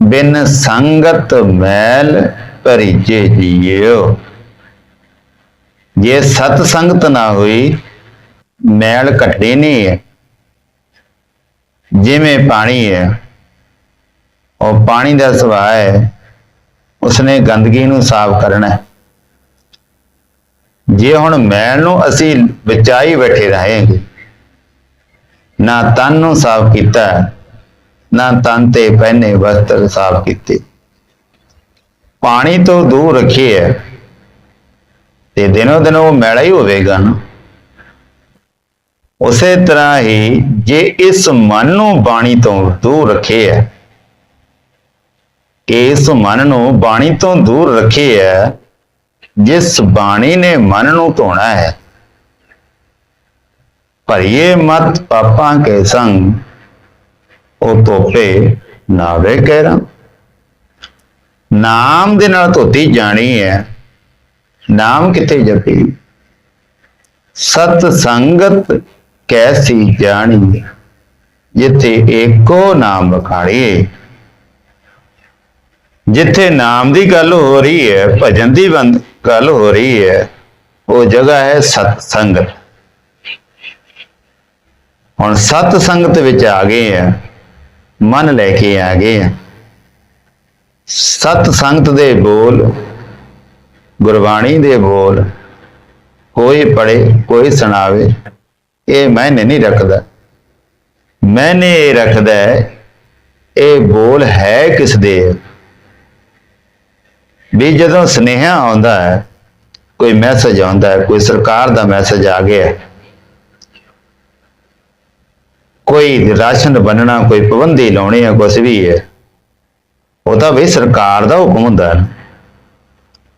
ਬਿਨ ਸੰਗਤ ਮੈਲ ਭਰੀਜੇ ਜੀਓ ਜੇ ਸਤ ਸੰਗਤ ਨਾ ਹੋਈ, ਮੈਲ ਘਟਦੀ ਨਹੀਂ ਹੈ। ਜਿਵੇਂ ਪਾਣੀ ਹੈ, ਉਹ ਪਾਣੀ ਦਾ ਸੁਭਾਅ ਹੈ, ਉਸਨੇ ਗੰਦਗੀ ਨੂੰ ਸਾਫ਼ ਕਰਨਾ ਹੈ। ਜੇ ਹੁਣ ਮੈਲ ਨੂੰ ਅਸੀਂ ਬਚਾਈ ਬੈਠੇ ਰਹਾਂਗੇ, ਨਾ ਤਨ ਨੂੰ ਸਾਫ਼ ਕੀਤਾ ਨਾ ਤਨ ਤੇ ਪਹਿਨੇ ਵਸਤਰ ਸਾਫ਼ ਕੀਤੇ। ਪਾਣੀ ਤੋਂ ਦੂਰ ਰੱਖੀਏ ਤੇ ਦਿਨੋ ਦਿਨ ਉਹ ਮੈਲਾ ਹੀ ਹੋਵੇਗਾ ਨਾ। ਉਸੇ ਤਰ੍ਹਾਂ ਹੀ ਜੇ ਇਸ ਮਨ ਨੂੰ ਬਾਣੀ ਤੋਂ ਦੂਰ ਰੱਖੇ ਹੈ ਕਿ ਇਸ ਮਨ ਨੂੰ ਬਾਣੀ ਤੋਂ ਦੂਰ ਰੱਖੇ ਹੈ ਜਿਸ ਬਾਣੀ ਨੇ ਮਨ ਨੂੰ ਧੋਣਾ ਹੈ ਭਰੀਏ ਮਤ ਪਾਪਾਂ ਕੇ ਸੰਗ ਉਹ ਧੋਪੇ ਨਾਵੇ ਕਹਿ ਨਾਮ ਦੇ ਨਾਲ ਧੋਤੀ ਜਾਣੀ ਹੈ। ਨਾਮ ਕਿੱਥੇ ਜਪੀ? ਸਤ ਸੰਗਤ ਕੈਸੀ ਜਾਣੀ? ਜਿੱਥੇ ਏਕੋ ਨਾਮ ਵਖਾਣੀਏ ਜਿੱਥੇ ਨਾਮ ਦੀ ਗੱਲ ਹੋ ਰਹੀ ਹੈ, ਭਜਨ ਦੀ ਬੰਦ ਗੱਲ ਹੋ ਰਹੀ ਹੈ, ਉਹ ਜਗ੍ਹਾ ਹੈ ਸਤ ਸੰਗਤ ਹੁਣ ਸਤ ਸੰਗਤ ਵਿੱਚ ਆ ਗਏ ਆ। ਮਨ ਲੈ ਕੇ ਆ ਗਏ ਆ। ਸਤ ਸੰਗਤ ਦੇ ਬੋਲ, ਗੁਰਬਾਣੀ ਦੇ ਬੋਲ ਕੋਈ ਪੜੇ, ਕੋਈ ਸੁਣਾਵੇ, ਇਹ ਮੈਨੇ ਨਹੀਂ ਰੱਖਦਾ। ਮੈਨੇ ਇਹ ਰੱਖਦਾ ਇਹ ਬੋਲ ਹੈ ਕਿਸ ਦੇ ਵੀ ਜਦੋਂ ਸੁਨੇਹਾ ਆਉਂਦਾ ਹੈ, ਕੋਈ ਮੈਸੇਜ ਆਉਂਦਾ ਹੈ, ਕੋਈ ਸਰਕਾਰ ਦਾ ਮੈਸੇਜ ਆ ਗਿਆ ਕੋਈ ਰਾਸ਼ਨ ਬੰਨਣਾ, ਕੋਈ ਪਾਬੰਦੀ ਲਾਉਣੀ ਹੈ ਕੁਛ ਵੀ ਹੈ। ਉਹ ਤਾਂ ਵੀ ਸਰਕਾਰ ਦਾ ਹੁਕਮ ਹੁੰਦਾ ਹੈ।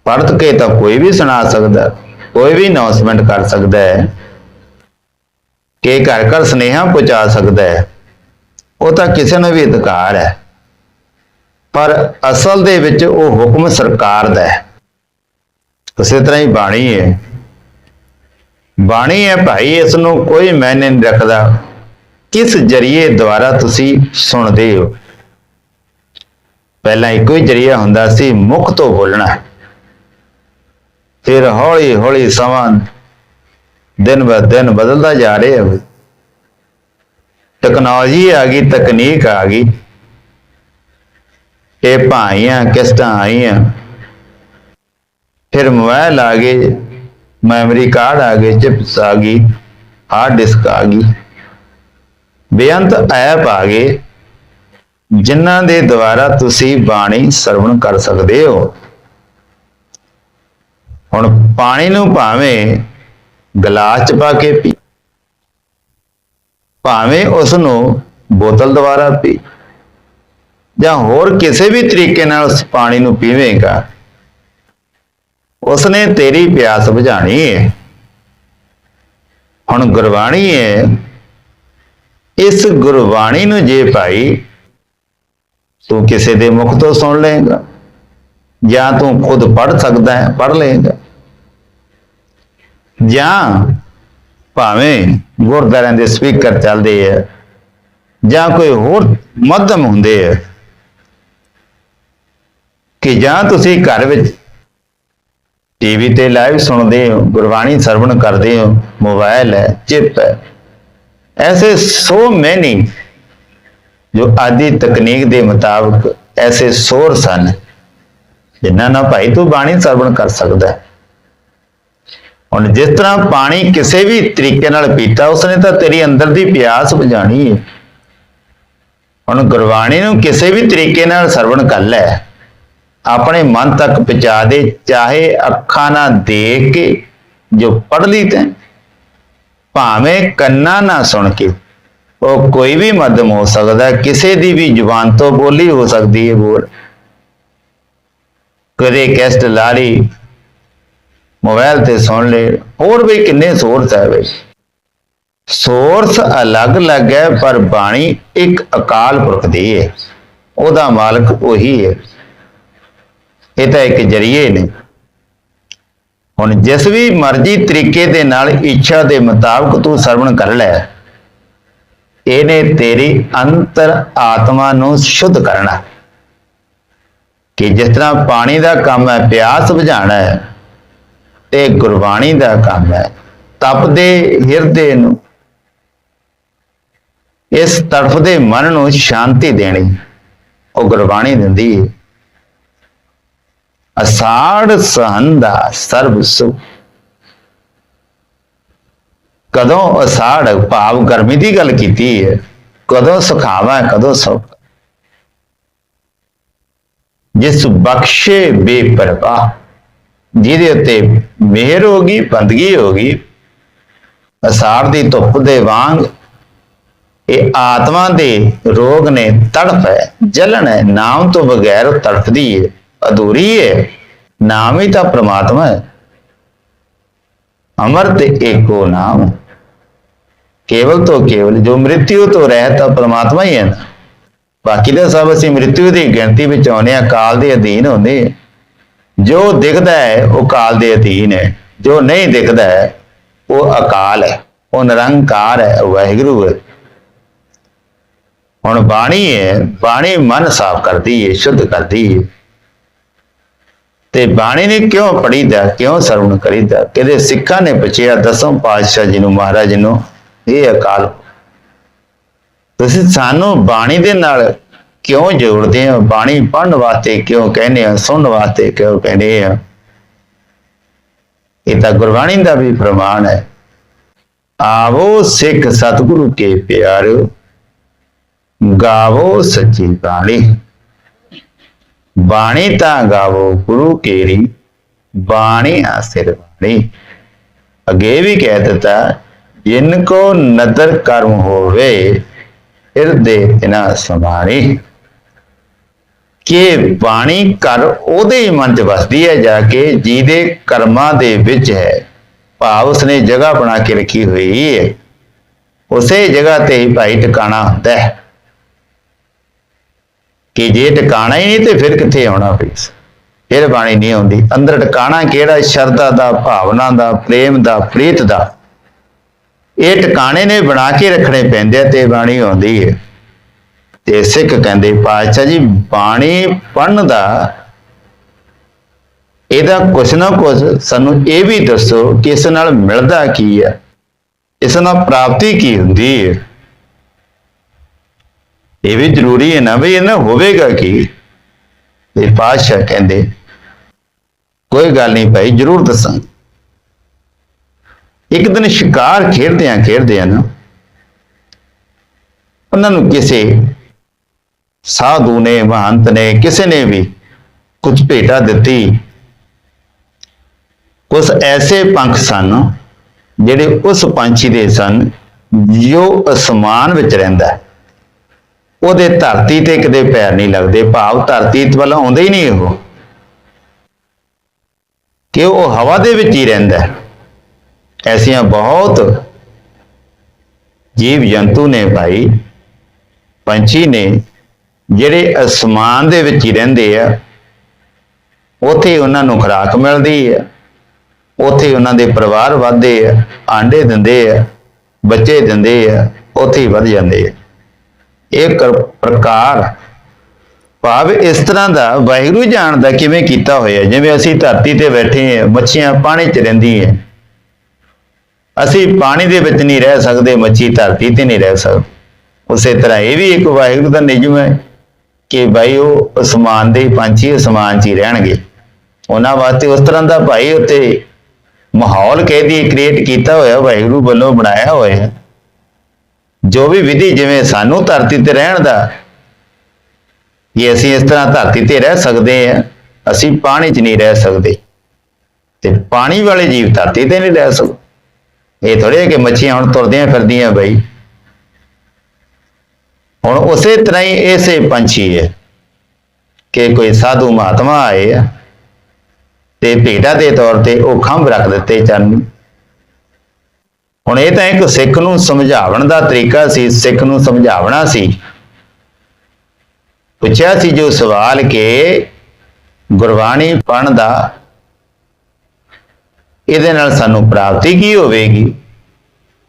ਪੜ੍ਹ ਕੇ ਤਾਂ ਕੋਈ ਵੀ ਸੁਣਾ ਸਕਦਾ ਕੋਈ ਵੀ ਅਨਾਉਂਸਮੈਂਟ ਕਰ ਸਕਦਾ ਹੈ ਕਿ ਘਰ ਘਰ ਸੁਨੇਹਾ ਪਹੁੰਚਾ ਸਕਦਾ ਹੈ। ਉਹ ਤਾਂ ਕਿਸੇ ਨੂੰ ਵੀ ਅਧਿਕਾਰ ਹੈ। ਪਰ ਅਸਲ ਦੇ ਵਿੱਚ ਉਹ ਹੁਕਮ ਸਰਕਾਰ ਦਾ ਹੈ। ਉਸੇ ਤਰ੍ਹਾਂ ਹੀ ਬਾਣੀ ਹੈ। ਬਾਣੀ ਹੈ, ਭਾਈ, ਇਸ ਨੂੰ ਕੋਈ ਮੈਨੇ ਨਹੀਂ ਰੱਖਦਾ। ਕਿਸ ਜਰੀਏ ਦੁਆਰਾ ਤੁਸੀਂ ਸੁਣਦੇ ਹੋ? ਪਹਿਲਾਂ ਇੱਕੋ ਹੀ ਜਰੀਆ ਹੁੰਦਾ ਸੀ, ਮੁਖ ਤੋਂ ਬੋਲਣਾ। ਫਿਰ ਹੌਲੀ ਹੌਲੀ ਸਮਾਂ ਦਿਨ ਬ ਦਿਨ ਬਦਲਦਾ ਜਾ ਰਿਹਾ ਹੈ। ਟੈਕਨੋਲੋਜੀ ਆ ਗਈ, ਤਕਨੀਕ ਆ ਗਈ। ਇਹ ਭਾਈਆਂ, ਕਿਸ਼ਤਾਂ ਆਈਆਂ। ਫਿਰ ਮੋਬਾਈਲ ਆ ਗਏ, ਮੈਮਰੀ ਕਾਰਡ ਆ ਗਏ, ਚਿਪਸ ਆ ਗਈ, ਹਾਰਡ ਡਿਸਕ ਆ ਗਈ। ਬੇਅੰਤ ਐਪ ਆ ਗਏ, ਜਿਨ੍ਹਾਂ ਦੇ ਦੁਆਰਾ ਤੁਸੀਂ ਬਾਣੀ ਸਰਵਣ ਕਰ ਸਕਦੇ ਹੋ। ਹੁਣ ਪਾਣੀ ਨੂੰ ਭਾਵੇਂ ਗਲਾਸ ਚ ਪਾ ਕੇ ਪੀ, ਭਾਵੇਂ ਉਸ ਨੂੰ ਬੋਤਲ ਦੁਆਰਾ ਪੀ, ਜਾਂ ਹੋਰ ਕਿਸੇ ਵੀ ਤਰੀਕੇ ਨਾਲ ਉਸ ਪਾਣੀ ਨੂੰ ਪੀਵੇਂਗਾ, ਉਸਨੇ ਤੇਰੀ ਪਿਆਸ ਬੁਝਾਣੀ ਹੈ ਹੁਣ ਗੁਰਬਾਣੀ ਹੈ ਇਸ ਗੁਰਬਾਣੀ ਨੂੰ ਜੇ ਭਾਈ ਤੂੰ ਕਿਸੇ ਦੇ ਮੁਖ ਤੋਂ ਸੁਣ ਲਏਗਾ, ਜਾਂ ਤੂੰ ਖੁਦ ਪੜ੍ਹ ਸਕਦਾ ਹੈ, ਪੜ੍ਹ ਲਏਗਾ। ਜਾਂ ਭਾਵੇਂ ਗੁਰਦਾਰਿਆਂ ਦੇ ਸਪੀਕਰ ਚੱਲਦੇ ਆ, ਜਾਂ ਕੋਈ ਹੋਰ ਮਾਧਮ ਹੁੰਦੇ ਆ, ਕਿ ਜਾਂ ਤੁਸੀਂ ਘਰ ਵਿੱਚ ਟੀਵੀ ਤੇ ਲਾਈਵ ਸੁਣਦੇ ਹੋ, ਗੁਰਬਾਣੀ ਸਰਵਣ ਕਰਦੇ ਹੋ ਮੋਬਾਈਲ ਹੈ, ਚਿੱਪ ਹੈ। ਐਸੇ ਸੋ ਮੈਨੀ ਜੋ ਆਦੀ ਤਕਨੀਕ ਦੇ ਮੁਤਾਬਕ ਐਸੇ ਸੋਰ ਸਨ, ਜਿਨ੍ਹਾਂ ਨਾਲ ਭਾਈ ਤੂੰ ਬਾਣੀ ਸਰਵਣ ਕਰ ਸਕਦਾ ਹੈ। ਹੁਣ ਜਿਸ ਤਰ੍ਹਾਂ ਪਾਣੀ ਕਿਸੇ ਵੀ ਤਰੀਕੇ ਨਾਲ ਪੀਤਾ, ਉਸਨੇ ਤਾਂ ਤੇਰੀ ਅੰਦਰ ਦੀ ਪਿਆਸ ਬੁਝਾਣੀ ਹੈ। ਹੁਣ ਗੁਰਬਾਣੀ ਨੂੰ ਕਿਸੇ ਵੀ ਤਰੀਕੇ ਨਾਲ ਸਰਵਣ ਕਰ ਲੈ। ਆਪਣੇ ਮਨ ਤੱਕ ਪਹੁੰਚਾ ਦੇ, ਚਾਹੇ ਅੱਖਾਂ ਨਾਲ ਦੇਖ ਕੇ ਜੋ ਪੜ ਲਈ ਤੈਂ। ਭਾਵੇਂ ਕੰਨਾਂ ਨਾ ਸੁਣ ਕੇ। ਉਹ ਕੋਈ ਵੀ ਮध्यਮ ਹੋ ਸਕਦਾ, ਕਿਸੇ ਦੀ ਵੀ ਜ਼ੁਬਾਨ ਤੋਂ ਬੋਲੀ ਹੋ ਸਕਦੀ ਹੈ ਬੋਲ। ਕਦੇ ਕੈਸਟ ਲਾ ਲਈ ਮੋਬਾਈਲ ਤੇ ਸੁਣ ਲੈ ਹੋਰ ਵੀ ਕਿੰਨੇ ਸੋਰਸ ਹੈ ਬਈ। ਸੋਰਸ ਅਲੱਗ-ਅਲੱਗ ਹੈ ਪਰ ਬਾਣੀ ਇੱਕ ਅਕਾਲ ਪੁਰਖ ਦੀ ਹੈ ਉਹਦਾ ਮਾਲਕ ਉਹੀ ਹੈ ਇਹ ਤਾਂ ਇੱਕ ਜਰੀਏ ਨੇ। ਹੁਣ ਜਿਸ ਵੀ ਮਰਜ਼ੀ ਤਰੀਕੇ ਦੇ ਨਾਲ ਇੱਛਾ ਦੇ ਮੁਤਾਬਕ ਤੂੰ ਸਰਵਣ ਕਰ ਲੈ। ਇਹਨੇ ਤੇਰੀ ਅੰਤਰ ਆਤਮਾ ਨੂੰ ਸ਼ੁੱਧ ਕਰਨਾ। ਕਿ ਜਿਸ ਤਰ੍ਹਾਂ ਪਾਣੀ ਦਾ ਕੰਮ ਹੈ, ਪਿਆਸ ਬੁਝਾਉਣਾ ਹੈ, ਤੇ ਗੁਰਬਾਣੀ ਦਾ ਕੰਮ ਹੈ, ਤਪਦੇ ਹਿਰਦੇ ਨੂੰ, ਇਸ ਤੜਫਦੇ ਮਨ ਨੂੰ ਸ਼ਾਂਤੀ ਦੇਣੀ, ਉਹ ਗੁਰਬਾਣੀ ਦਿੰਦੀ ਹੈ ਅਸਾੜ ਸਹੰਦਾ ਸਰਬ ਸੁਖ ਕਦੋਂ ਅਸਾੜ ਭਾਵ ਗਰਮੀ ਦੀ ਗੱਲ ਕੀਤੀ ਹੈ ਕਦੋਂ ਸੁਖਾਵਾ, ਕਦੋਂ ਸੁਖ। ਜਿਸ ਬਖਸ਼ੇ ਬੇਪਰਵਾਹ, ਜਿਹਦੇ ਉੱਤੇ ਮਿਹਰ ਹੋ ਗਈ, ਬੰਦਗੀ ਹੋ ਗਈ ਅਸਾਰ ਦੀ ਧੁੱਪ ਦੇ ਵਾਂਗ ਇਹ ਆਤਮਾ ਦੇ ਰੋਗ ਨੇ ਤੜਫ ਹੈ, ਜਲਣ ਹੈ, ਨਾਮ ਤੋਂ ਬਗੈਰ ਉਹ ਤੜਫਦੀ ਹੈ ਅਧੂਰੀ ਹੈ ਨਾਮ ਹੀ ਤਾਂ ਪ੍ਰਮਾਤਮਾ ਹੈ। ਅਮਰ ਤੇ ਏਕੋ ਨਾਮ। ਕੇਵਲ ਤੋਂ ਕੇਵਲ ਜੋ ਮ੍ਰਿਤਿਉ ਤੋਂ ਰਹਿਤ ਤਾਂ ਪ੍ਰਮਾਤਮਾ ਹੀ ਹੈ ਨਾ। ਬਾਕੀ ਦਾ ਸਭ ਅਸੀਂ ਮ੍ਰਿਤਿਉ ਦੀ ਗਿਣਤੀ ਵਿੱਚ ਆਉਂਦੇ ਆ ਕਾਲ ਦੇ ਅਧੀਨ ਹੁੰਦੇ ਜੋ ਦਿਖਦਾ ਹੈ, ਉਹ ਕਾਲ ਦੇ ਅਧੀਨ ਹੈ। ਜੋ ਨਹੀਂ ਦਿਖਦਾ ਹੈ, ਉਹ ਅਕਾਲ ਹੈ। ਉਹ ਨਿਰੰਕਾਰ ਹੈ ਵਾਹਿਗੁਰੂ ਹੈ। ਹੁਣ ਬਾਣੀ ਹੈ, ਬਾਣੀ ਮਨ ਸਾਫ਼ ਕਰਦੀ ਹੈ ਸ਼ੁੱਧ ਕਰਦੀ ਹੈ ਤੇ ਬਾਣੀ ਨੇ ਕਿਉਂ ਪੜੀਦਾ ਕਿਉਂ ਸਰਵਣ ਕਰੀਦਾ? ਕਿਤੇ ਸਿੱਖਾਂ ਨੇ ਪੁੱਛਿਆ ਦਸਮ ਪਾਤਸ਼ਾਹ ਜੀ ਨੂੰ, ਮਹਾਰਾਜ ਨੂੰ ਇਹ ਅਕਾਲ। ਤੁਸੀਂ ਸਾਨੂੰ ਬਾਣੀ ਦੇ ਨਾਲ ਕਿਉਂ ਜੋੜਦੇ ਹੋ? ਬਾਣੀ ਪੜ੍ਹਨ ਵਾਸਤੇ ਕਿਉਂ ਕਹਿੰਦੇ ਆ ਸੁਣਨ ਵਾਸਤੇ ਕਿਉਂ ਕਹਿੰਦੇ ਆ ਇਹ ਤਾਂ ਗੁਰਬਾਣੀ ਦਾ ਵੀ ਪ੍ਰਮਾਣ ਹੈ। ਆਵੋ ਸਿੱਖ ਸਤਿਗੁਰੂ ਕੇ ਪਿਆਰ ਗਾਵੋ ਸੱਚੀ ਬਾਣੀ। ਬਾਣੀ ਤਾਂ ਗਾਵੋ ਗੁਰੂ ਕੇਰੀ, ਬਾਣੀ ਆਸਿਰ ਬਾਣੀ। ਅੱਗੇ ਵੀ ਕਹਿ ਦਿੱਤਾ, ਜਿਨ ਕੋ ਨਦਰ ਕਰਮ ਹੋਵੇ ਹਿਰਦੇ ਤਿਨਾ ਸਮਾਣੀ। ਕਿ ਬਾਣੀ ਕਰ ਉਹਦੇ ਹੀ ਮਨ ਚ ਵਸਦੀ ਹੈ ਜਾ ਕੇ ਜਿਹਦੇ ਕਰਮਾਂ ਦੇ ਵਿੱਚ ਹੈ, ਭਾਵ ਉਸਨੇ ਜਗ੍ਹਾ ਬਣਾ ਕੇ ਰੱਖੀ ਹੋਈ ਹੈ। ਉਸੇ ਜਗ੍ਹਾ ਤੇ ਹੀ ਭਾਈ ਟਿਕਾਣਾ ਹੁੰਦਾ ਹੈ। ਕਿ ਜੇ ਟਿਕਾਣਾ ਹੀ ਨਹੀਂ ਤੇ ਫਿਰ ਕਿੱਥੇ ਆਉਣਾ ਫੀਸ? ਫਿਰ ਬਾਣੀ ਨਹੀਂ ਆਉਂਦੀ। ਅੰਦਰ ਟਿਕਾਣਾ ਕਿਹੜਾ? ਸ਼ਰਧਾ ਦਾ, ਭਾਵਨਾ ਦਾ, ਪ੍ਰੇਮ ਦਾ, ਪ੍ਰੀਤ ਦਾ। ਇਹ ਟਿਕਾਣੇ ਨੇ ਬਣਾ ਕੇ ਰੱਖਣੇ ਪੈਂਦੇ ਆ, ਤੇ ਬਾਣੀ ਆਉਂਦੀ ਹੈ ਤੇ ਸਿੱਖ ਕਹਿੰਦੇ, ਪਾਤਸ਼ਾਹ ਜੀ, ਬਾਣੀ ਪੜਨ ਦਾ ਇਹਦਾ ਕੁਛ ਨਾ ਕੁਛ ਸਾਨੂੰ ਇਹ ਵੀ ਦੱਸੋ ਕਿ ਇਸ ਨਾਲ ਮਿਲਦਾ ਕੀ ਹੈ ਇਸ ਨਾਲ ਪ੍ਰਾਪਤੀ ਕੀ ਹੁੰਦੀ ਹੈ ਇਹ ਵੀ ਜ਼ਰੂਰੀ ਹੈ ਨਾ ਵੀ ਇਹਨਾਂ ਹੋਵੇਗਾ ਕੀ? ਤੇ ਪਾਤਸ਼ਾਹ ਕਹਿੰਦੇ, ਕੋਈ ਗੱਲ ਨਹੀਂ ਭਾਈ, ਜ਼ਰੂਰ ਦੱਸਾਂ ਇੱਕ ਦਿਨ ਸ਼ਿਕਾਰ ਖੇਡਦੇ ਆ ਖੇਡਦੇ ਆ ਨਾ ਉਹਨਾਂ ਨੂੰ ਕਿਸੇ ਸਾਧੂ ਨੇ, ਮਹੰਤ ਨੇ, ਕਿਸੇ ਨੇ ਵੀ ਕੁਝ ਭੇਟਾ ਦਿੱਤੀ। ਕੁਝ ਐਸੇ ਪੰਖ ਸਨ ਜਿਹੜੇ ਉਸ ਪੰਛੀ ਦੇ ਸਨ ਜੋ ਅਸਮਾਨ ਵਿੱਚ ਰਹਿੰਦਾ ਹੈ। ਉਹਦੇ ਧਰਤੀ ਤੇ ਕਿਤੇ ਪੈਰ ਨਹੀਂ ਲੱਗਦੇ, ਭਾਵ ਧਰਤੀ ਵੱਲ ਆਉਂਦੇ ਹੀ ਨਹੀਂ ਉਹ। ਕਿ ਉਹ ਹਵਾ ਦੇ ਵਿੱਚ ਹੀ ਰਹਿੰਦਾ ਐਸੀਆਂ ਬਹੁਤ ਜੀਵ ਜੰਤੂ ਨੇ ਭਾਈ, ਪੰਛੀ ਨੇ, ਜਿਹੜੇ ਅਸਮਾਨ ਦੇ ਵਿੱਚ ਹੀ ਰਹਿੰਦੇ ਆ। ਉੱਥੇ ਉਹਨਾਂ ਨੂੰ ਖੁਰਾਕ ਮਿਲਦੀ ਹੈ ਉੱਥੇ ਉਹਨਾਂ ਦੇ ਪਰਿਵਾਰ ਵਧਦੇ ਆ, ਆਂਡੇ ਦਿੰਦੇ ਆ, ਬੱਚੇ ਦਿੰਦੇ ਆ, ਉੱਥੇ ਹੀ ਵੱਧ ਜਾਂਦੇ ਆ। ਇਹ ਕਰ- ਪ੍ਰਕਾਰ ਭਾਵ ਇਸ ਤਰ੍ਹਾਂ ਦਾ ਵਾਹਿਗੁਰੂ ਜਾਣਦਾ ਕਿਵੇਂ ਕੀਤਾ ਹੋਇਆ ਜਿਵੇਂ ਅਸੀਂ ਧਰਤੀ ਤੇ ਬੈਠੇ ਹਾਂ, ਮੱਛੀਆਂ ਪਾਣੀ 'ਚ ਰਹਿੰਦੀਆਂ ਅਸੀਂ ਪਾਣੀ ਦੇ ਵਿੱਚ ਨਹੀਂ ਰਹਿ ਸਕਦੇ, ਮੱਛੀ ਧਰਤੀ ਤੇ ਨਹੀਂ ਰਹਿ ਸਕਦੀ। ਉਸੇ ਤਰ੍ਹਾਂ ਇਹ ਵੀ ਇੱਕ ਵਾਹਿਗੁਰੂ ਦਾ ਨਿਯਮ ਹੈ ਕਿ ਭਾਈ ਉਹ ਅਸਮਾਨ ਦੇ ਪੰਛੀ ਅਸਮਾਨ 'ਚ ਹੀ ਰਹਿਣਗੇ। ਉਹਨਾਂ ਵਾਸਤੇ ਉਸ ਤਰ੍ਹਾਂ ਦਾ ਭਾਈ ਉੱਤੇ ਮਾਹੌਲ ਕਹਿ ਕਹਿਦੀ ਕ੍ਰੀਏਟ ਕੀਤਾ ਹੋਇਆ, ਵਾਹਿਗੁਰੂ ਵੱਲੋਂ ਬਣਾਇਆ ਹੋਇਆ ਜੋ ਵੀ ਵਿਧੀ ਜਿਵੇਂ ਸਾਨੂੰ ਧਰਤੀ ਤੇ ਰਹਿਣ ਦਾ, ਇਹ ਅਸੀਂ ਇਸ ਤਰ੍ਹਾਂ ਧਰਤੀ ਤੇ ਰਹਿ ਸਕਦੇ ਹਾਂ ਅਸੀਂ ਪਾਣੀ 'ਚ ਨਹੀਂ ਰਹਿ ਸਕਦੇ। ਤੇ ਪਾਣੀ ਵਾਲੇ ਜੀਵ ਧਰਤੀ ਤੇ ਨਹੀਂ ਰਹਿ ਸਕਦੇ। ਇਹ ਥੋੜੇ ਕਿ ਮੱਛੀਆਂ ਹੁਣ ਤੁਰਦੀਆਂ ਫਿਰਦੀਆਂ ਬਈ। ਹੁਣ ਉਸੇ ਤਰ੍ਹਾਂ ਹੀ ਇਸੇ ਪੰਛੀ ਹੈ ਕਿ ਕੋਈ ਸਾਧੂ ਮਹਾਤਮਾ ਆਏ ਆ, ਤੇ ਭੇਟਾ ਦੇ ਤੌਰ ਤੇ ਉਹ ਖੰਭ ਰੱਖ ਦਿੱਤੇ ਚੰਨ ਹੁਣ ਇਹ ਤਾਂ ਇੱਕ ਸਿੱਖ ਨੂੰ ਸਮਝਾਉਣ ਦਾ ਤਰੀਕਾ ਸੀ, ਸਿੱਖ ਨੂੰ ਸਮਝਾਉਣਾ ਸੀ। ਪੁੱਛਿਆ ਸੀ ਜੋ ਸਵਾਲ ਕਿ ਗੁਰਬਾਣੀ ਪੜਨ ਦਾ ਇਹਦੇ ਨਾਲ ਸਾਨੂੰ ਪ੍ਰਾਪਤੀ ਕੀ ਹੋਵੇਗੀ?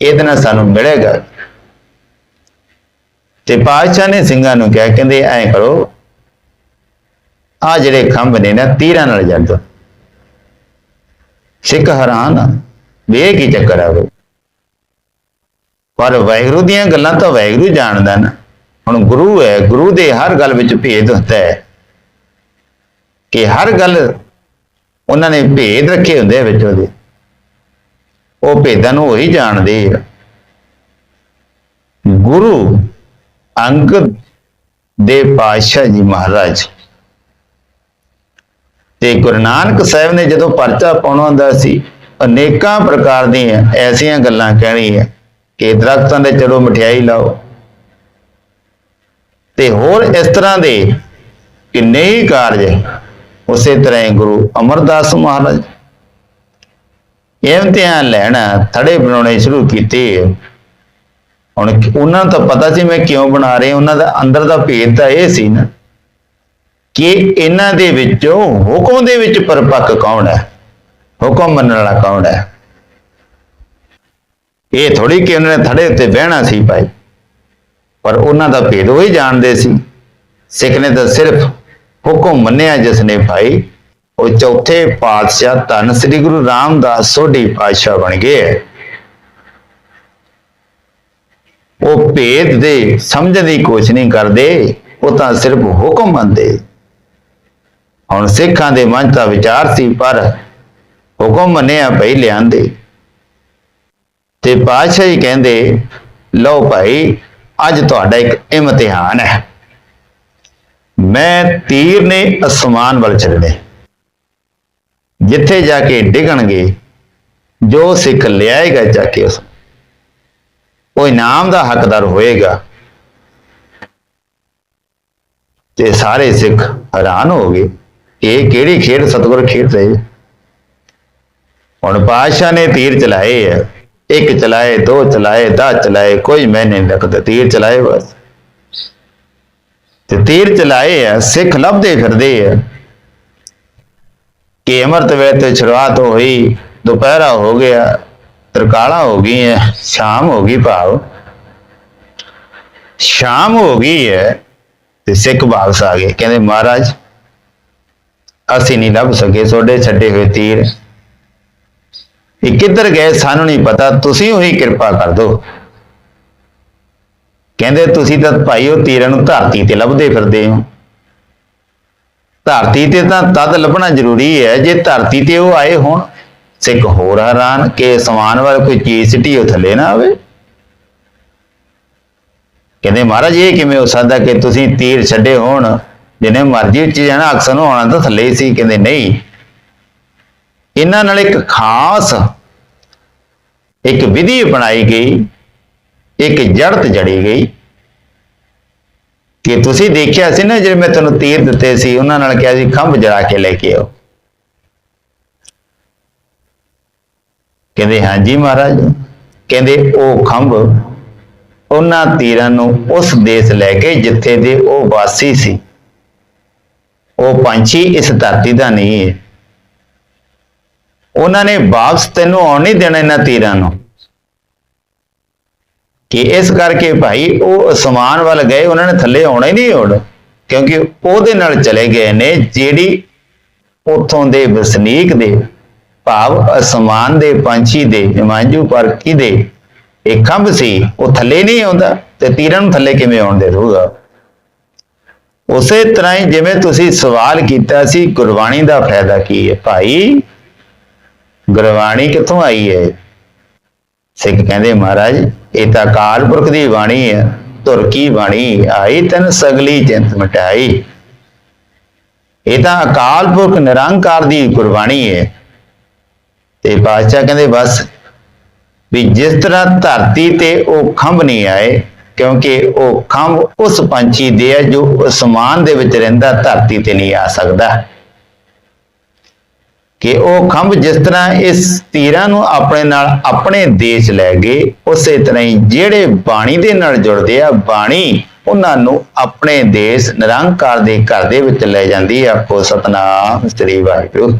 ਇਹਦੇ ਨਾਲ ਸਾਨੂੰ ਮਿਲੇਗਾ। ਤੇ ਪਾਤਸ਼ਾਹ ਨੇ ਸਿੰਘਾਂ ਨੂੰ ਕਿਹਾ, ਕਹਿੰਦੇ ਐਂ ਕਰੋ ਆ ਜਿਹੜੇ ਖੰਭ ਨੇ ਨਾ, ਤੀਰਾਂ ਨਾਲ ਜੜ ਦੋ ਸਿੱਖ ਹੈਰਾਨ ਆ ਵੀ ਇਹ ਕੀ ਚੱਕਰ ਆ ਬਈ ਪਰ ਵਾਹਿਗੁਰੂ ਦੀਆਂ ਗੱਲਾਂ ਤਾਂ ਵਾਹਿਗੁਰੂ ਜਾਣਦਾ ਨਾ। ਹੁਣ ਗੁਰੂ ਹੈ, ਗੁਰੂ ਦੇ ਹਰ ਗੱਲ ਵਿੱਚ ਭੇਦ ਹੁੰਦਾ ਹੈ। ਕਿ ਹਰ ਗੱਲ ਉਹਨਾਂ ਨੇ ਭੇਦ ਰੱਖੇ ਹੁੰਦੇ ਆ ਵਿੱਚ ਉਹਦੇ ਉਹ ਭੇਦਾਂ ਨੂੰ ਉਹੀ ਜਾਣਦੇ ਆ। ਗੁਰੂ ਅੰਗਦ ਦੇ ਪਾਤਸ਼ਾਹ ਜੀ ਮਹਾਰਾਜ। ਤੇ ਗੁਰੂ ਨਾਨਕ ਸਾਹਿਬ ਨੇ ਜਦੋਂ ਪਰਚਾ ਪਾਉਣਾ ਹੁੰਦਾ ਸੀ, ਅਨੇਕਾਂ ਪ੍ਰਕਾਰ ਦੀਆਂ ਐਸੀਆਂ ਗੱਲਾਂ ਕਹਿਣੀਆਂ। ਕਿ ਦਰਖਤਾਂ ਦੇ ਚੜੋ ਮਠਿਆਈ ਲਾਓ। ਤੇ ਹੋਰ ਇਸ ਤਰ੍ਹਾਂ ਦੇ ਕਿੰਨੇ ਹੀ ਕਾਰਜ ਉਸੇ ਤਰ੍ਹਾਂ ਹੀ ਗੁਰੂ ਅਮਰਦਾਸ ਮਹਾਰਾਜ ਇਮਤਿਹਾਨ ਲੈਣਾ ਥੜੇ ਬਣਾਉਣੇ ਸ਼ੁਰੂ ਕੀਤੇ। ਹੁਣ ਉਹਨਾਂ ਨੂੰ ਤਾਂ ਪਤਾ ਸੀ ਮੈਂ ਕਿਉਂ ਬਣਾ ਰਿਹਾ, ਉਹਨਾਂ ਦਾ ਅੰਦਰ ਦਾ ਭੇਦ ਤਾਂ ਇਹ ਸੀ ਨਾ ਕਿ ਇਹਨਾਂ ਦੇ ਵਿੱਚੋਂ ਹੁਕਮ ਦੇ ਵਿੱਚ ਪਰਪੱਕ ਕੌਣ ਹੈ? ਹੁਕਮ ਮੰਨਣ ਵਾਲਾ ਕੌਣ ਹੈ? ਇਹ ਥੋੜੀ ਕਿ ਉਹਨਾਂ ਨੇ ਥੜੇ ਉੱਤੇ ਬਹਿਣਾ ਸੀ ਭਾਈ। ਪਰ ਉਹਨਾਂ ਦਾ ਭੇਦ ਉਹ ਹੀ ਜਾਣਦੇ ਸੀ। ਸਿੱਖ ਨੇ ਤਾਂ ਸਿਰਫ ਹੁਕਮ ਮੰਨਿਆ ਜਿਸ ਨੇ ਭਾਈ, ਉਹ ਚੌਥੇ ਪਾਤਸ਼ਾਹ ਧੰਨ ਸ੍ਰੀ ਗੁਰੂ ਰਾਮਦਾਸ ਸੋਢੀ ਪਾਤਸ਼ਾਹ ਬਣ ਗਏ। ਉਹ ਭੇਦ ਦੇ ਸਮਝਣ ਦੀ ਕੋਸ਼ਿਸ਼ ਨਹੀਂ ਕਰਦੇ, ਉਹ ਤਾਂ ਸਿਰਫ ਹੁਕਮ ਮੰਨਦੇ। ਹੁਣ ਸਿੱਖਾਂ ਦੇ ਮਨ ਦਾ ਵਿਚਾਰ ਸੀ, ਪਰ ਹੁਕਮ ਮੰਨਿਆ ਭਈ ਲਿਆਂਦੇ। ਤੇ ਪਾਤਸ਼ਾਹ ਜੀ ਕਹਿੰਦੇ, ਲਓ ਭਾਈ, ਅੱਜ ਤੁਹਾਡਾ ਇੱਕ ਇਮਤਿਹਾਨ ਹੈ। ਮੈਂ ਤੀਰ ਨੇ ਅਸਮਾਨ ਵੱਲ ਛੱਡਣੇ ਜਿੱਥੇ ਜਾ ਕੇ ਡਿੱਗਣਗੇ, ਜੋ ਸਿੱਖ ਲਿਆਏਗਾ ਜਾ ਕੇ ਉਸ। ਉਹ ਇਨਾਮ ਦਾ ਹੱਕਦਾਰ ਹੋਏਗਾ। ਤੇ ਸਾਰੇ ਸਿੱਖ ਹੈਰਾਨ ਹੋ ਗਏ ਇਹ ਕਿਹੜੀ ਖੇਡ ਸਤਿਗੁਰ ਖੇਡ ਰਹੇ। ਹੁਣ ਪਾਤਸ਼ਾਹ ਨੇ ਤੀਰ ਚਲਾਏ ਹੈ। ਇੱਕ ਚਲਾਏ, ਦੋ ਚਲਾਏ 10 ਚਲਾਏ, ਕੋਈ ਮੈਨੇ ਨਹੀਂ ਰੱਖਦਾ, ਤੀਰ ਚਲਾਏ ਬਸ। ਤੇ ਤੀਰ ਚਲਾਏ ਆ, ਸਿੱਖ ਲੱਭਦੇ ਫਿਰਦੇ ਆ। ਕਿ ਅਮਰਤ ਵੇਲੇ ਤੇ ਸ਼ੁਰੂਆਤ ਹੋਈ, ਦੁਪਹਿਰਾ ਹੋ ਗਿਆ, ਤਰਕਾਲਾ ਹੋ ਗਈ ਹੈ ਸ਼ਾਮ ਹੋ ਗਈ ਭਾਵ। ਸ਼ਾਮ ਹੋ ਗਈ ਹੈ ਤੇ ਸਿੱਖ ਵਾਪਸ ਆ ਗਏ। ਕਹਿੰਦੇ ਮਹਾਰਾਜ, ਅਸੀਂ ਨਹੀਂ ਲੱਭ ਸਕੇ ਤੁਹਾਡੇ ਛੱਡੇ ਹੋਏ ਤੀਰ। ਇਹ ਕਿੱਧਰ ਗਏ ਸਾਨੂੰ ਨਹੀਂ ਪਤਾ, ਤੁਸੀਂ ਉਹੀ ਕਿਰਪਾ ਕਰ ਦਿਓ। ਕਹਿੰਦੇ, ਤੁਸੀਂ ਤਾਂ ਭਾਈ ਉਹ ਤੀਰਾਂ ਨੂੰ ਧਰਤੀ ਤੇ ਲੱਭਦੇ ਫਿਰਦੇ ਹੋ। ਧਰਤੀ ਤੇ ਤਾਂ ਤਦ ਲੱਭਣਾ ਜ਼ਰੂਰੀ ਹੈ, ਜੇ ਧਰਤੀ ਤੇ ਉਹ ਆਏ ਹੋਣ। ਸਿੱਖ ਹੋਰ ਹੈਰਾਨ, ਕਿ ਸਮਾਨ ਵਾਲਾ ਕੋਈ ਚੀਜ਼ ਸਿੱਟੀ ਉਹ ਥੱਲੇ ਨਾ ਆਵੇ। ਕਹਿੰਦੇ, ਮਹਾਰਾਜ, ਇਹ ਕਿਵੇਂ ਹੋ ਸਕਦਾ ਕਿ ਤੁਸੀਂ ਤੀਰ ਛੱਡੇ ਹੋਣ? ਜਿਹਨੇ ਮਰਜ਼ੀ ਚੀਜ਼ ਜਾਣਾ, ਅਕਸਰ ਨੂੰ ਆਉਣਾ ਤਾਂ ਥੱਲੇ ਹੀ ਸੀ। ਕਹਿੰਦੇ, ਨਹੀਂ ਇਹਨਾਂ ਨਾਲ ਇੱਕ ਖਾਸ ਇੱਕ ਵਿਧੀ ਬਣਾਈ ਗਈ, ਇੱਕ ਜੜਤ ਜੜੀ ਗਈ। ਕਿ ਤੁਸੀਂ ਦੇਖਿਆ ਸੀ ਨਾ, ਜਿਹੜੇ ਮੈਂ ਤੁਹਾਨੂੰ ਤੀਰ ਦਿੱਤੇ ਸੀ, ਉਹਨਾਂ ਨਾਲ ਕਿਹਾ ਸੀ, ਖੰਭ ਜੜਾ ਕੇ ਲੈ ਕੇ ਆਓ। ਕਹਿੰਦੇ, ਹਾਂਜੀ ਮਹਾਰਾਜ। ਕਹਿੰਦੇ, ਉਹ ਖੰਭ ਉਹਨਾਂ ਤੀਰਾਂ ਨੂੰ ਉਸ ਦੇਸ਼ ਲੈ ਕੇ, ਜਿੱਥੇ ਦੇ ਉਹ ਵਾਸੀ ਸੀ। ਉਹ ਪੰਛੀ ਇਸ ਧਰਤੀ ਦਾ ਨਹੀਂ ਹੈ। ਉਹਨਾਂ ਨੇ ਵਾਪਸ ਤੈਨੂੰ ਆਉਣ ਨਹੀਂ ਦੇਣਾ ਇਹਨਾਂ ਤੀਰਾਂ ਨੂੰ। ਕਿ ਇਸ ਕਰਕੇ ਭਾਈ ਉਹ ਅਸਮਾਨ ਵੱਲ ਗਏ, ਉਹਨਾਂ ਨੇ ਥੱਲੇ ਆਉਣਾ ਹੀ ਨਹੀਂ ਹੁਣ ਕਿਉਂਕਿ ਉਹਦੇ ਨਾਲ ਚਲੇ ਗਏ ਨੇ ਜਿਹੜੀ ਉਥੋਂ ਦੇ ਵਸਨੀਕ ਦੇ ਭਾਵ ਅਸਮਾਨ ਦੇ ਪੰਛੀ ਦੇ ਹਿਮਾਂਜੂ ਪਰ ਕਿਦੇ ਇਹ ਖੰਭ ਸੀ, ਉਹ ਥੱਲੇ ਨਹੀਂ ਆਉਂਦਾ ਤੇ ਤੀਰਾਂ ਨੂੰ ਥੱਲੇ ਕਿਵੇਂ ਆਉਣ ਦੇ ਦੂਗਾ ਉਸੇ ਤਰ੍ਹਾਂ ਹੀ ਜਿਵੇਂ ਤੁਸੀਂ ਸਵਾਲ ਕੀਤਾ ਸੀ, ਗੁਰਬਾਣੀ ਦਾ ਫਾਇਦਾ ਕੀ ਹੈ? ਭਾਈ ਗੁਰਬਾਣੀ ਕਿੱਥੋਂ ਆਈ ਹੈ? ਸਿੱਖ ਕਹਿੰਦੇ, ਮਹਾਰਾਜ, ਇਹ ਤਾਂ ਅਕਾਲ ਪੁਰਖ ਦੀ ਬਾਣੀ ਹੈ। ਧੁਰ ਕੀ ਬਾਣੀ? ਆਈ ਤਨ ਸਗਲੀ ਚਿੰਤ ਮਟਾਈ। ਇਹ ਤਾਂ ਅਕਾਲ ਪੁਰਖ ਨਿਰੰਕਾਰ ਦੀ ਗੁਰਬਾਣੀ ਹੈ। ਤੇ ਬਾਦਸ਼ਾਹ ਕਹਿੰਦੇ, ਬਸ, ਵੀ ਜਿਸ ਤਰ੍ਹਾਂ ਧਰਤੀ ਤੇ ਉਹ ਖੰਭ ਨਹੀਂ ਆਏ, ਕਿਉਂਕਿ ਉਹ ਖੰਭ ਉਸ ਪੰਛੀ ਦੇ ਹੈ ਜੋ ਅਸਮਾਨ ਦੇ ਵਿੱਚ ਰਹਿੰਦਾ, ਧਰਤੀ ਤੇ ਨਹੀਂ ਆ ਸਕਦਾ। ਕਿ ਉਹ ਖੰਭ ਜਿਸ ਤਰ੍ਹਾਂ ਇਸ ਤੀਰਾਂ ਨੂੰ ਆਪਣੇ ਨਾਲ ਆਪਣੇ ਦੇਸ਼ ਲੈ ਗਏ, ਉਸੇ ਤਰ੍ਹਾਂ ਹੀ ਜਿਹੜੇ ਬਾਣੀ ਦੇ ਨਾਲ ਜੁੜਦੇ ਆ, ਬਾਣੀ ਉਹਨਾਂ ਨੂੰ ਆਪਣੇ ਦੇਸ਼ ਨਿਰੰਕਾਰ ਦੇ ਘਰ ਦੇ ਵਿੱਚ ਲੈ ਜਾਂਦੀ ਆ। ਆਪੋ ਸਤਨਾਮ ਸ੍ਰੀ ਵਾਹਿਗੁਰੂ।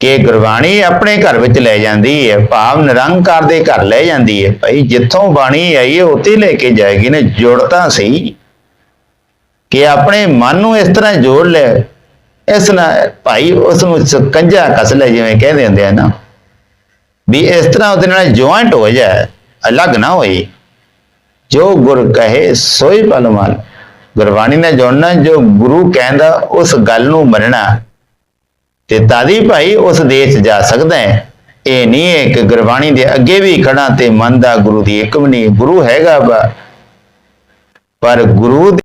ਕਿ ਗੁਰਬਾਣੀ ਆਪਣੇ ਘਰ ਵਿੱਚ ਲੈ ਜਾਂਦੀ ਹੈ ਭਾਵ ਨਿਰੰਕਾਰ ਦੇ ਘਰ ਲੈ ਜਾਂਦੀ ਹੈ ਭਾਈ, ਜਿੱਥੋਂ ਬਾਣੀ ਆਈ ਹੈ ਉੱਥੇ ਲੈ ਕੇ ਜਾਏਗੀ ਨੇ। ਜੁੜ ਤਾਂ ਸਹੀ। ਕਿ ਆਪਣੇ ਮਨ ਨੂੰ ਇਸ ਤਰ੍ਹਾਂ ਜੋੜ ਲੈ ਇਸ ਨਾਲ ਭਾਈ ਉਸ ਨੂੰ ਸਕੰਜਾ ਕਸ ਲੈ ਜਿਵੇਂ ਕਹਿੰਦੇ ਹੁੰਦੇ ਆ ਨਾ। ਵੀ ਇਸ ਤਰ੍ਹਾਂ ਉਹਦੇ ਨਾਲ ਜੁਆਇੰਟ ਹੋ ਜਾਏ, ਅਲੱਗ ਨਾ ਹੋਈ ਜੋ ਗੁਰ ਕਹੇ, ਸੋਈ ਪਲ ਗੁਰਬਾਣੀ ਨਾਲ ਜੁੜਨਾ, ਜੋ ਗੁਰੂ ਕਹਿੰਦਾ, ਉਸ ਗੱਲ ਨੂੰ ਮੰਨਣਾ। ਤੇ ਤਾਦੀ ਭਾਈ ਉਸ ਦੇਸ਼ ਜਾ ਸਕਦਾ ਹੈ। ਇਹ ਨਹੀਂ ਹੈ ਕਿ ਗੁਰਬਾਣੀ ਦੇ ਅੱਗੇ ਵੀ ਖੜਾ ਤੇ ਮੰਨਦਾ ਗੁਰੂ ਦੀ ਇੱਕ ਵੀ ਨਹੀਂ, ਗੁਰੂ ਹੈਗਾ ਵਾ। ਪਰ ਗੁਰੂ